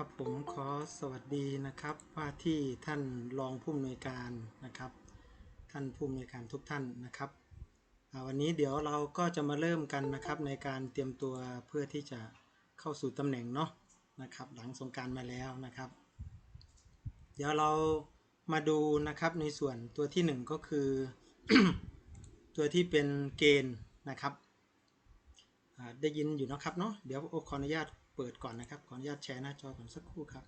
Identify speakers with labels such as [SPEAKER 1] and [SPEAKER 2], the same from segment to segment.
[SPEAKER 1] ครับผมขอสวัสดีนะครับว่าที่ท่านรองผู้อำนวยการนะครับ ท่านผู้อำนวยการทุกท่านนะครับวันนี้เดี๋ยวเราก็จะมาเริ่มกันนะครับในการเตรียมตัวเพื่อที่จะเข้าสู่ตำแหน่งเนาะนะครับ หลังสงการมาแล้วนะครับ เดี๋ยวเรามาดูนะครับในส่วนตัวที่หนึ่งก็คือ ตัวที่เป็นเกณฑ์นะครับได้ยินอยู่นะครับเนาะเดี๋ยวโอขออนุญาต เปิดก่อนนะครับ ขออนุญาตแชร์หน้าจอก่อนสักครู่ครับ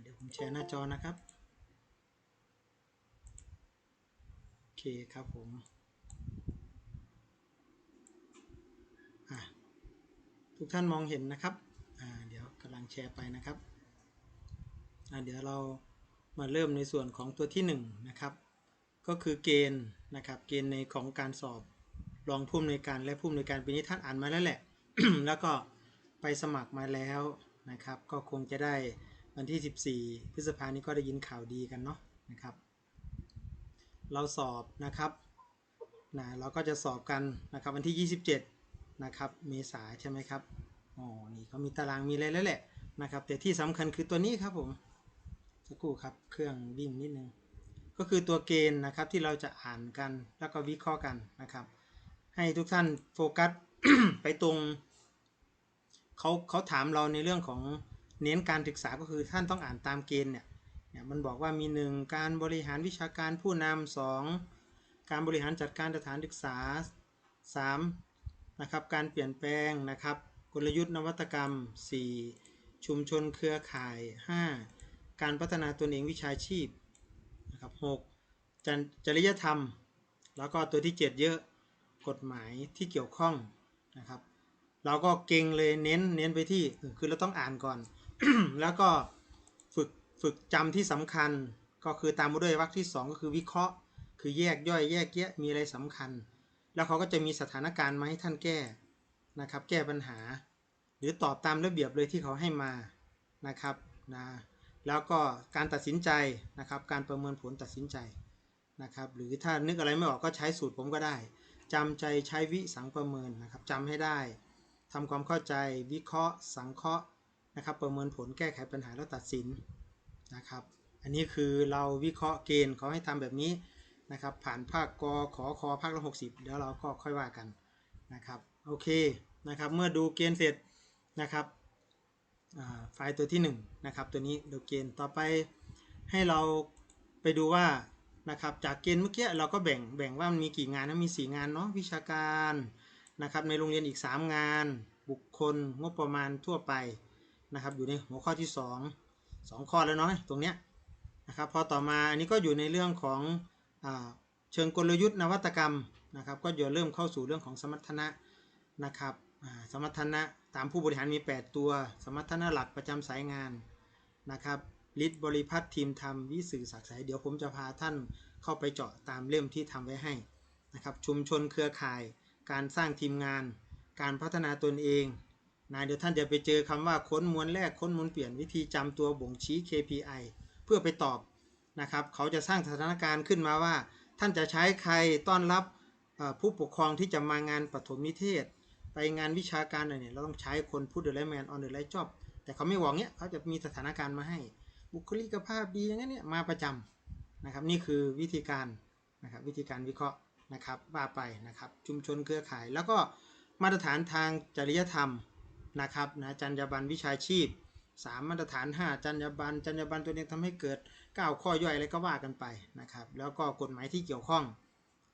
[SPEAKER 1] เดี๋ยวผมแชร์หน้าจอนะครับ โอเคครับผมทุกท่านมองเห็นนะครับเดี๋ยวกำลังแชร์ไปนะครับเดี๋ยวเรามาเริ่มในส่วนของตัวที่หนึ่งนะครับ ก็คือเกณฑ์นะครับ เกณฑ์ในของการสอบ รองผู้อำนวยการและผู้อำนวยการปีนี้ท่านอ่านมาแล้วแหละ แล้วก็ไปสมัครมาแล้วนะครับ ก็คงจะได้วันที่ 14 พฤษภานี้ก็ได้ยินข่าวดีกันเนาะนะครับ เราสอบนะครับนะเราก็จะสอบกันนะครับวันที่ 27 นะครับเมษาใช่ไหมครับอ๋อนี่เขามีตารางมีอะไรแล้วแหละนะครับแต่ที่สำคัญคือตัวนี้ครับผมสักครู่ครับเครื่องวิ่งนิดนึงก็คือตัวเกณฑ์นะครับที่เราจะอ่านกันแล้วก็วิเคราะห์กันนะครับ ให้ทุกท่านโฟกัสไปตรงเขาเขาถามเราในเรื่องของเน้นการศึกษาก็คือท่านต้องอ่านตามเกณฑ์เนี่ยเนี่ยมันบอกว่ามี 1 การบริหารวิชาการผู้นำสองการบริหารจัดการสถานศึกษา 3. นะครับการเปลี่ยนแปลงนะครับกลยุทธ์นวัตกรรม 4. ชุมชนเครือข่าย 5. การพัฒนาตนเองวิชาชีพนะครับหกจรจริยธรรม แล้วก็ตัวที่ 7 เยอะ กฎหมายที่เกี่ยวข้องนะครับ เราก็เก่งเลยเน้นเน้นไปที่คือเราต้องอ่านก่อน แล้วก็ฝึกฝึกจำที่สำคัญก็คือตามมาด้วยวรรคที่ 2 ก็คือวิเคราะห์ คือแยกย่อยแยกแยะมีอะไรสำคัญ แล้วเขาก็จะมีสถานการณ์มาให้ท่านแก้นะครับแก้ปัญหา หรือตอบตามระเบียบเลยที่เขาให้มานะครับนะแล้วก็การตัดสินใจนะครับ การประเมินผลตัดสินใจนะครับ หรือถ้านึกอะไรไม่ออกก็ใช้สูตรผมก็ได้ จำใจใช้วิสังประเมินนะครับจำให้ได้ทำความเข้าใจวิเคราะห์ สังเคราะห์นะครับ ประเมินผลแก้ไขปัญหาแล้วตัดสินนะครับ อันนี้คือเราวิเคราะห์เกณฑ์เขาให้ทำแบบนี้นะครับ ผ่านภาคกขอคอภาคละ60เดี๋ยวเราก็ค่อยว่ากันนะครับโอเคนะครับเมื่อดูเกณฑ์เสร็จนะครับไฟล์ตัวที่1นะครับตัวนี้ดูเกณฑ์ต่อไปให้เราไปดูว่า นะครับจากเกณฑ์เมื่อกี้เราก็แบ่งแบ่งว่ามันมีกี่งานนะมี 4 งานเนาะวิชาการนะครับในโรงเรียนอีก 3 งาน บุคคลงบประมาณทั่วไปนะครับอยู่ในหัวข้อที่ 2 2 ข้อแล้วเนาะตรงเนี้ยนะครับพอต่อมาอันนี้ก็อยู่ในเรื่องของอเชิงกลยุทธ์นวัตกรรมนะครับก็จะเริ่มเข้าสู่เรื่องของสมรรถนะนะครับสมรรถนะตามผู้บริหารมี 8 ตัว สมรรถนะหลักประจำสายงานนะครับ ฤทธิ์บริพัตรทีมทำวิสื่อศักดิ์สายเดี๋ยวผมจะพาท่านเข้าไปเจาะตามเล่มที่ทำไว้ให้นะครับชุมชนเครือข่าย การสร้างทีมงาน การพัฒนาตนเองนะเดี๋ยวท่านจะไปเจอคำว่าค้นมวลแรกค้นมวลเปลี่ยนวิธีจำตัวบ่งชี้ KPI เพื่อไปตอบนะครับเขาจะสร้างสถานการณ์ขึ้นมาว่า ท่านจะใช้ใครต้อนรับผู้ปกครองที่จะมางานปฐมนิเทศ ไปงานวิชาการอะไรเนี่ยเราต้องใช้คนพูดเดอะไลแมนออนเดอะไลจ็อบแต่เขาไม่บอกเนี้ยเขาจะมีสถานการณ์มาให้ บุคลิกภาพดีอย่างนั้นเนี่ยมาประจำนะครับนี่คือวิธีการนะครับวิธีการวิเคราะห์นะครับว่าไปนะครับชุมชนเครือข่าย แล้วก็มาตรฐานทางจริยธรรมนะครับนะจรรยาบรรณวิชาชีพ 3 มาตรฐาน 5 จรรยาบรรณจรรยาบรรณตัวเองทำให้เกิด 9 ข้อย่อยอะไรก็ว่ากันไปนะครับแล้วก็กฎหมายที่เกี่ยวข้อง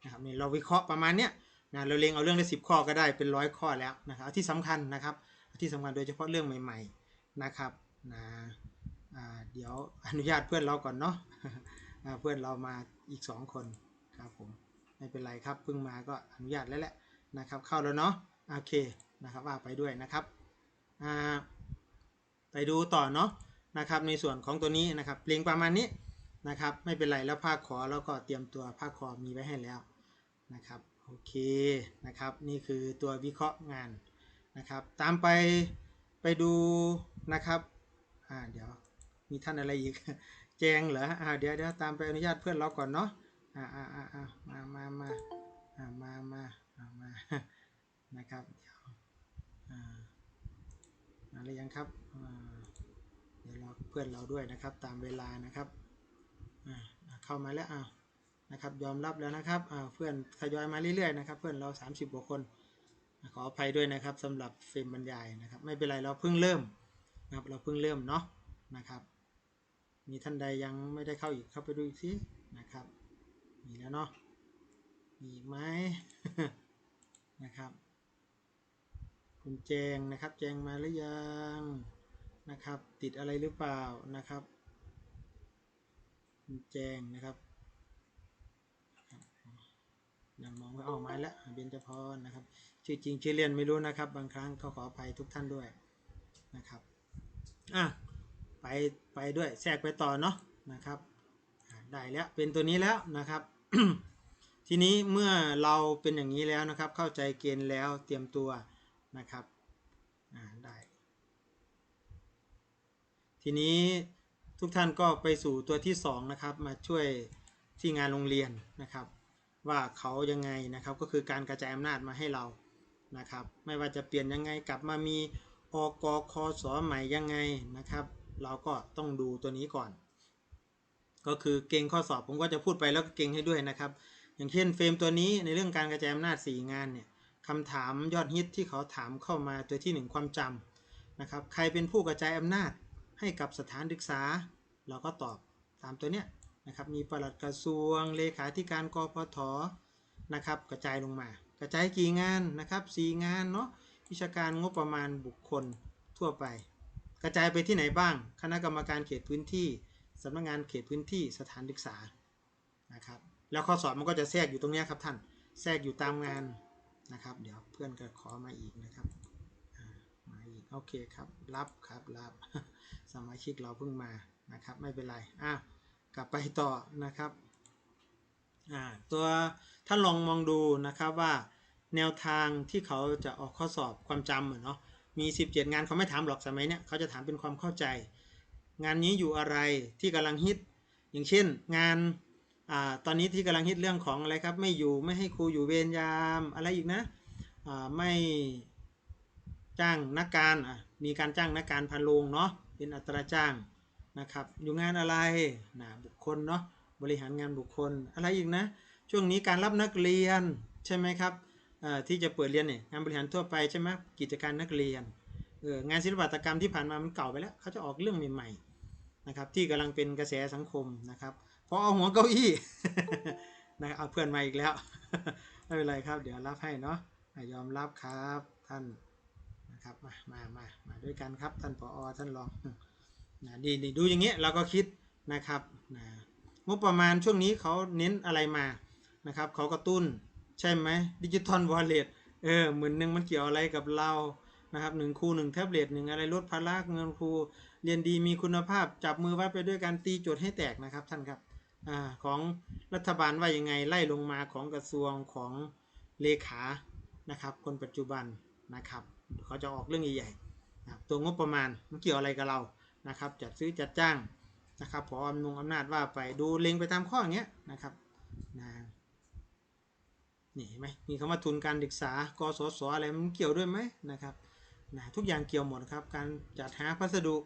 [SPEAKER 1] นะครับนี่เราวิเคราะห์ประมาณเนี้ยนะเราเรียงเอาเรื่องได้สิข้อก็ได้เป็นร้อยข้อแล้วนะครับที่สำคัญนะครับที่สำคัญโดยเฉพาะเรื่องใหม่ ๆนะครับนะ เดี๋ยวอนุญาตเพื่อนเราก่อนเนาะเพื่อนเรามาอีก 2 คนครับผมไม่เป็นไรครับเพิ่งมาก็อนุญาตแล้วแหละนะครับเข้าแล้วเนาะโอเคนะครับว่าไปด้วยนะครับไปดูต่อเนาะนะครับในส่วนของตัวนี้นะครับเพลงประมาณนี้นะครับไม่เป็นไรแล้วภาคขอแล้วก็เตรียมตัวภาคคอมีไว้ให้แล้วนะครับโอเคนะครับนี่คือตัววิเคราะห์งานนะครับตามไปไปดูนะครับอ่าเดี๋ยว มีท่านอะไรอีก แจงเหรออ่าเดี๋ยวเดี๋ยวตามไปอนุญาตเพื่อนเราก่อนเนาะอ่าอ่าอ่ามามามาอ่ามามาอ่ามานะครับเดี๋ยวอ่าหรือยังครับอ่าเดี๋ยวเราเพื่อนเราด้วยนะครับ ตามเวลานะครับอ่าเข้ามาแล้วอ้าวนะครับยอมรับแล้วนะครับอ้าเพื่อนทยอยมาเรื่อยๆนะครับ เพื่อนเรา 30กว่าคนขออภัยด้วยนะครับสำหรับเฟรมบรรยายนะครับ ไม่เป็นไรเราเพิ่งเริ่มนะครับเราเพิ่งเริ่มเนาะนะครับ มีท่านใดยังไม่ได้เข้าอีกเข้าไปดูอีกสินะครับ มีแล้วเนาะ มีไหมนะครับ คุณแจงนะครับ แจงมาหรือยังนะครับ ติดอะไรหรือเปล่านะครับ คุณแจงนะครับยังมองไม่ออกมาแล้วเบญจพรนะครับ ชื่อจริงชื่อเรียนไม่รู้นะครับ บางครั้งก็ขออภัยทุกท่านด้วยนะครับ อะ ไปไปด้วยแทรกไปต่อเนาะนะครับได้แล้วเป็นตัวนี้แล้วนะครับ ทีนี้เมื่อเราเป็นอย่างนี้แล้วนะครับ เข้าใจเกณฑ์แล้วเตรียมตัวนะครับได้ทีนี้ทุกท่านก็ไปสู่ตัวที่สองนะครับมาช่วยที่งานโรงเรียนนะครับ ว่าเขายังไงนะครับก็คือการกระจายอำนาจมาให้เรานะครับ ไม่ว่าจะเปลี่ยนยังไงกลับมามีอกคอสใหม่ยังไงนะครับ เราก็ต้องดูตัวนี้ก่อน ก็คือเก่งข้อสอบผมก็จะพูดไปแล้วก็เก่งให้ด้วยนะครับ อย่างเช่นเฟรมตัวนี้ในเรื่องการกระจายอำนาจ4งานเนี่ยคำถามยอดฮิตที่เขาถามเข้ามาตัวที่ 1 ความจำนะครับ ใครเป็นผู้กระจายอำนาจให้กับสถานศึกษา เราก็ตอบตามตัวเนี้ยนะครับมีปลัดกระทรวงเลขาธิการกพทนะครับกระจายลงมา กระจายกี่งานนะครับ4งานเนาะวิชาการงบประมาณบุคคลทั่วไป ระจายไปที่ไหนบ้าง คณะกรรมการเขตพื้นที่สำนักงานเขตพื้นที่สถานศึกษานะครับแล้วข้อสอบมันก็จะแทรกอยู่ตรงนี้ครับท่านแทรกอยู่ตามงานนะครับ เดี๋ยวเพื่อนก็ขอมาอีกนะครับมาอีกโอเคครับรับครับรับสมาชิกเราเพิ่งมานะครับ ไม่เป็นไรอ้าวกลับไปต่อนะครับอ่าตัวท่านลองมองดูนะครับว่าแนวทางที่เขาจะออกข้อสอบความจำเหมือะเนาะ มี17 งานเขาไม่ถามหรอกสมัยเนี้ยเขาจะถามเป็นความเข้าใจ งานนี้อยู่อะไรที่กำลังฮิต อย่างเช่น งานอ่าตอนนี้ที่กำลังฮิตเรื่องของอะไรครับ ไม่อยู่ไม่ให้ครูอยู่เวรยามอะไรอีกนะอ่าไม่จ้างนักการอะมีการจ้างนักการพันโรงเนาะเป็นอัตราจ้างนะครับอยู่งานอะไรนะบุคคลเนาะบริหารงานบุคคลอะไรอีกนะ ช่วงนี้การรับนักเรียนใช่ไหมครับ ที่จะเปิดเรียนเนี่ยงานบริหารทั่วไปใช่ไหมกิจการนักเรียนเอองานศิลปกรรมที่ผ่านมามันเก่าไปแล้วเขาจะออกเรื่องใหม่ๆนะครับที่กำลังเป็นกระแสสังคมนะครับพอเอาหัวเก้าอี้นะครับเอาเพื่อนมาอีกแล้วไม่เป็นไรครับเดี๋ยวรับให้เนาะยอมรับครับท่านนะครับมามามามาด้วยกันครับท่านผอท่านรองนะดีดีดูอย่างเงี้ยเราก็คิดนะครับนะงบประมาณช่วงนี้เขาเน้นอะไรมานะครับเขากระตุ้น ใช่ไหมดิจิตอลวอลเล็ตเออหมื่นหนึ่งมันเกี่ยวอะไรกับเรานะครับหนึ่งครูหนึ่งแท็บเล็ตหนึ่งอะไรลดภาระเงินครูเรียนดีมีคุณภาพจับมือไว้ไปด้วยการตีโจทย์ให้แตกนะครับท่านครับอของรัฐบาลว่ายังไงไล่ลงมาของกระทรวงของเลขานะครับ คนปัจจุบันนะครับเขาจะออกเรื่องใหญ่ๆนะตัวงบประมาณมันเกี่ยวอะไรกับเรานะครับ จัดซื้อจัดจ้างนะครับพออำนงอำนาจว่าไปดูเล็งไปตามข้ออย่างเงี้ยนะครับนะ นี่เห็นไหมมีคำว่าทุนการศึกษากสศอะไรมันเกี่ยวด้วยไหมนะครับนะทุกอย่างเกี่ยวหมดครับ การจัดหาพัสดุ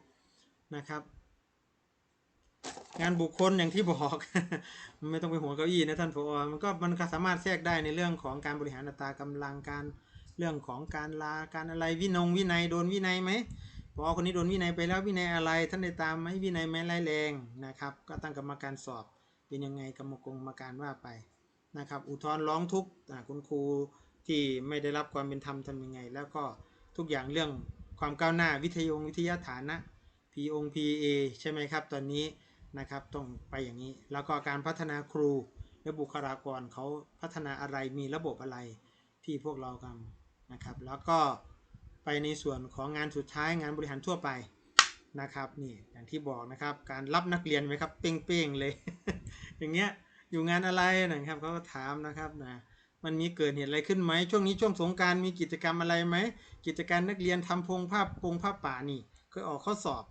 [SPEAKER 1] นะครับ งานบุคคลอย่างที่บอก ไม่ต้องไปหัวเก้าอี้นะท่านผอมันก็มันก็สามารถแทรกได้ในเรื่องของการบริหารอัตรากำลังการเรื่องของการลาการอะไรวินงวินัยโดนวินัยไหมพอคนนี้โดนวินัยไปแล้ววินัยอะไร ท่านได้ตามไหมวินัยไม่ร้ายแรงนะครับ ก็ตั้งกรรมการสอบเป็นยังไงกรรมกรกรรมการว่าไป นะครับอุทธรณ์ร้องทุกข์คุณครูที่ไม่ได้รับความเป็นธรรมทำยังไง แล้วก็ทุกอย่างเรื่องความก้าวหน้าวิทยงวิทยาฐานะ P อง PA ใช่ไหมครับ ตอนนี้นะครับต้องไปอย่างนี้ แล้วก็การพัฒนาครูและบุคลากรเขาพัฒนาอะไรมีระบบอะไรที่พวกเรากำนะครับ แล้วก็ไปในส่วนของงานสุดท้ายงานบริหารทั่วไปนะครับนี่อย่างที่บอกนะครับการรับนักเรียนไหมครับเป้งๆเลย อย่างเงี้ย อยู่งานอะไรนะครับเขาก็ถามนะครับนะมันมีเกิดเหตุอะไรขึ้นไหมช่วงนี้ช่วงสงการมีกิจกรรมอะไรไหมกิจการนักเรียนทำพงภาพพงภาพป่านี่เคยออกข้อสอบ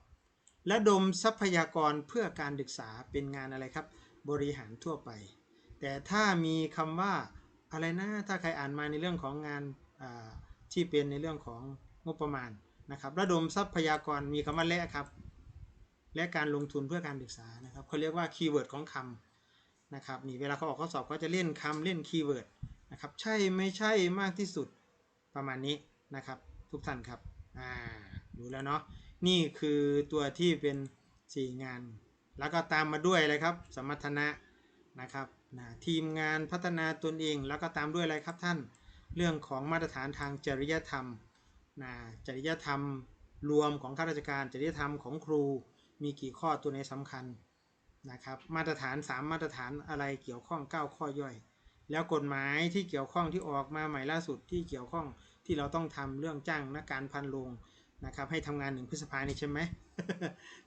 [SPEAKER 1] และดมทรัพยากรเพื่อการศึกษาเป็นงานอะไรครับ บริหารทั่วไป แต่ถ้ามีคำว่าอะไรนะถ้าใครอ่านมาในเรื่องของงานที่เป็นในเรื่องของงบประมาณนะครับ ระดมทรัพยากรมีคำว่าและครับ และการลงทุนเพื่อการศึกษานะครับเขาเรียกว่าคีย์เวิร์ดของคำ นะครับนี่เวลาเขาออกข้อสอบเขาจะเล่นคำเล่นคีย์เวิร์ดนะครับใช่ไม่ใช่มากที่สุดประมาณนี้นะครับ ทุกท่านครับอ่าดูแล้วเนาะนี่คือตัวที่เป็น 4 งาน แล้วก็ตามมาด้วยอะไรครับ สมรรถนะนะครับนะทีมงานพัฒนาตนเอง แล้วก็ตามด้วยอะไรครับท่านเรื่องของมาตรฐานทางจริยธรรมนะจริยธรรมรวมของข้าราชการจริยธรรมของครูมีกี่ข้อตัวไหนสำคัญ นะครับมาตรฐาน 3 มาตรฐานอะไรเกี่ยวข้อง 9 ข้อย่อย แล้วกฎหมายที่เกี่ยวข้องที่ออกมาใหม่ล่าสุดที่เกี่ยวข้องที่เราต้องทำเรื่องจ้างนักการพันโรงนะครับให้ทำงานหนึ่งพฤษภานี่ใช่ไหม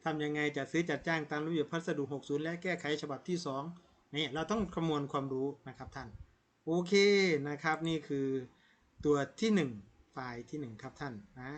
[SPEAKER 1] ทำยังไงจัดซื้อจัดจ้างตามระเบียบพัสดุ 60 และแก้ไขฉบับที่2นี่เราต้องคำนวณความรู้นะครับท่านโอเคนะครับนี่คือตัวที่1ไฟล์ที่ 1 ครับท่านอ่า